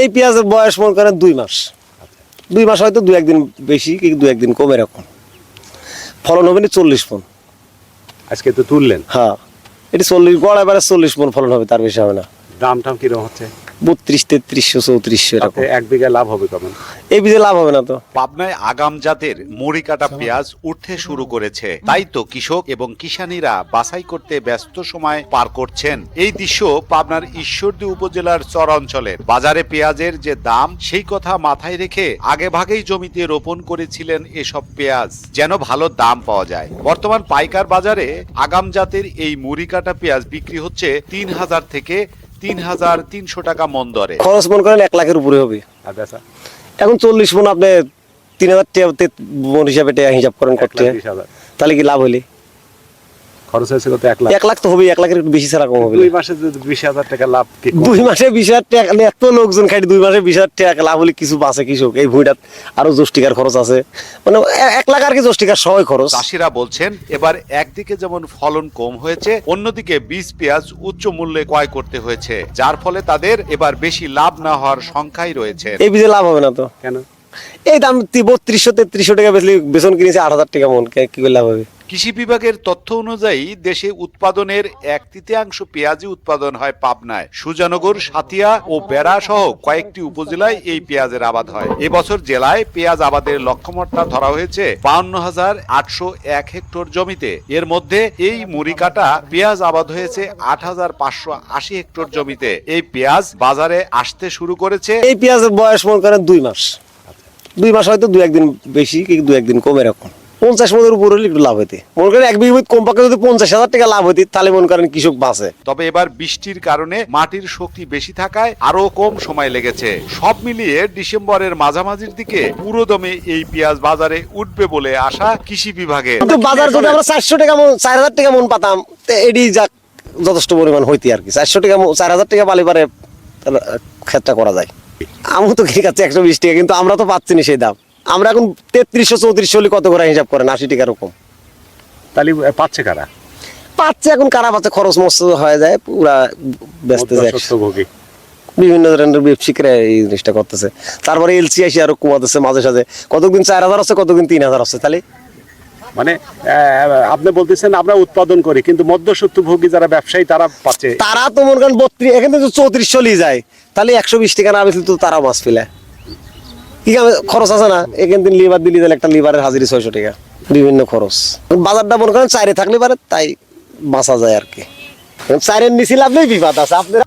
এই পেঁয়াজের বয়স মনে করেন দুই মাস। দুই মাস হয়তো দু একদিন বেশি কি দু একদিন কম এরকম। ফলন হবে না চল্লিশ মন। আজকে তো তুললেন। হ্যাঁ। এটি চল্লিশ গড় এবারে চল্লিশ মন ফলন হবে তার বেশি হবে না। দাম টাম কীরকম হচ্ছে? বত্রিশ তেত্রিশশো চৌত্রিশশো এরকম। এক বিঘা লাভ হবে কেমন? এই বীজে লাভ হবে না তো। পাবনায় আগাম জাতের মরিকাটা পেঁয়াজ উঠতে শুরু করেছে। তাই তো কৃষক এবং কিষানীরা বাছাই করতে ব্যস্ত সময় পার করছেন। এই দৃশ্য পাবনার ঈশ্বরদী উপজেলার চর অঞ্চলের বাজারে পেঁয়াজের যে দাম সেই কথা মাথায় রেখে আগে ভাগেই জমিতে রোপণ করেছিলেন এসব পেঁয়াজ যেন ভালো দাম পাওয়া যায়। বর্তমান পাইকার বাজারে আগাম জাতের এই মুড়ি কাটা পেঁয়াজ বিক্রি হচ্ছে তিন হাজার থেকে তিন হাজার তিনশো টাকা মন দরে। খরচ মনে করেন এক লাখের উপরে হবে। এখন চল্লিশ মন আপনি তিন হাজার মন হিসাবে হিসাব করেন করতে। তাহলে কি লাভ হইলে? খরচ হয়েছে কত? এক লাখ। এক লাখ তো হবে এক লাখের একটু বেশি ছাড়া কম হবে দুই মাসে বিশ হাজার টাকা লাভ কি দুই মাসে বিশ হাজার টাকা এত লোকজন খাই দুই মাসে বিশ হাজার টাকা লাভ হলে কিছু বাঁচে কৃষক এই আরও জষ্টিকার খরচ আছে। মানে এক লাখ আর কি জষ্টিকার খরচ। চাষিরা বলছেন এবার একদিকে যেমন ফলন কম হয়েছে অন্যদিকে বীজ পেঁয়াজ উচ্চ মূল্যে ক্রয় করতে হয়েছে যার ফলে তাদের এবার বেশি লাভ না হওয়ার সংখ্যাই রয়েছে। এই বীজে লাভ হবে না তো? কেন? এই দাম বত্রিশশো তেত্রিশশো টাকা বেচলে বেতন কিনেছে আট হাজার টাকা মন কি করে লাভ হবে? কৃষি বিভাগের তথ্য অনুযায়ী, দেশে উৎপাদনের এক তৃতীয়াংশ পেঁয়াজই উৎপাদন হয় পাবনায়। সুজানগর, সাতিয়া ও বেড়া সহ কয়েকটি উপজেলায় এই পেঁয়াজের আবাদ হয়। এবছর জেলায় পেঁয়াজ আবাদের লক্ষ্যমাত্রা ধরা হয়েছে বাউন্ন হাজার আটশো এক হেক্টর জমিতে। এর মধ্যে এই মুড়ি কাটা পেঁয়াজ আবাদ হয়েছে আট হাজার পাঁচশো আশি হেক্টর জমিতে। এই পেঁয়াজ বাজারে আসতে শুরু করেছে এই পেঁয়াজের বয়স মনে করেন দুই মাস। দুই মাস হয়তো দু একদিন বেশি কি দু একদিন কমে এরকম। পঞ্চাশ মনের উপর লাভ হইতে। মনে করেন এক বিঘা কমপক্ষে যদি পঞ্চাশ হাজার টাকা লাভ হইতে তাহলে মনে করেন কৃষক বাঁচে। তবে এবার বৃষ্টির কারণে মাটির শক্তি বেশি থাকায় আরও কম সময় লেগেছে। সব মিলিয়ে ডিসেম্বরের মাঝামাঝির দিকে পুরোদমে এই পেঁয়াজ বাজারে উঠবে বলে আশা কৃষি কিন্তু বাজার যদি আমরা চারশো টাকা মন চার হাজার টাকা মন পাতাম এটি যাক যথেষ্ট পরিমাণ হইতে আর কি। চারশো টাকা চার হাজার টাকা পালি পারে ক্ষেতটা করা যায়। আমি তো কিনে খাচ্ছি একশো বিশ টাকা কিন্তু আমরা তো পাচ্ছি না সেই দাম। আমরা এখন তেত্রিশশো চৌত্রিশশো হলে কত করে হিসাব করেন? আশি টাকা রকম তাহলে পাচ্ছে কারা? পাচ্ছে এখন কারা পাচ্ছে? খরচ মস্ত হয়ে যায় পুরা ব্যস্ত যায়। বিভিন্ন ধরনের ব্যবসায়িকরা এই জিনিসটা করতেছে। তারপরে এলসি আসি আরও কমাতেছে মাঝে সাঝে। কতদিন চার হাজার আছে কতদিন তিন হাজার আছে তাহলে? মানে আপনি বলতেছেন আমরা উৎপাদন করি কিন্তু মধ্যস্বত্বভোগী যারা ব্যবসায়ী তারা পাচ্ছে। তারা তো মনে করেন বত্রিশ এখান থেকে চৌত্রিশ চলেই যায় তাহলে একশো বিশ টাকা না বেশি তো তারা মাছ ফেলে। কি খরচ আছে না? এখান দিন লিভার দিলি, তাহলে একটা লিভারের হাজিরি ছয়শো টাকা। বিভিন্ন খরচ। বাজারটা মনে করেন চাইরে থাকলে পারে, তাই বাঁচা যায় আর কি। চাইরের নিচে লাভ নেই, বিপদ আছে। আপনারা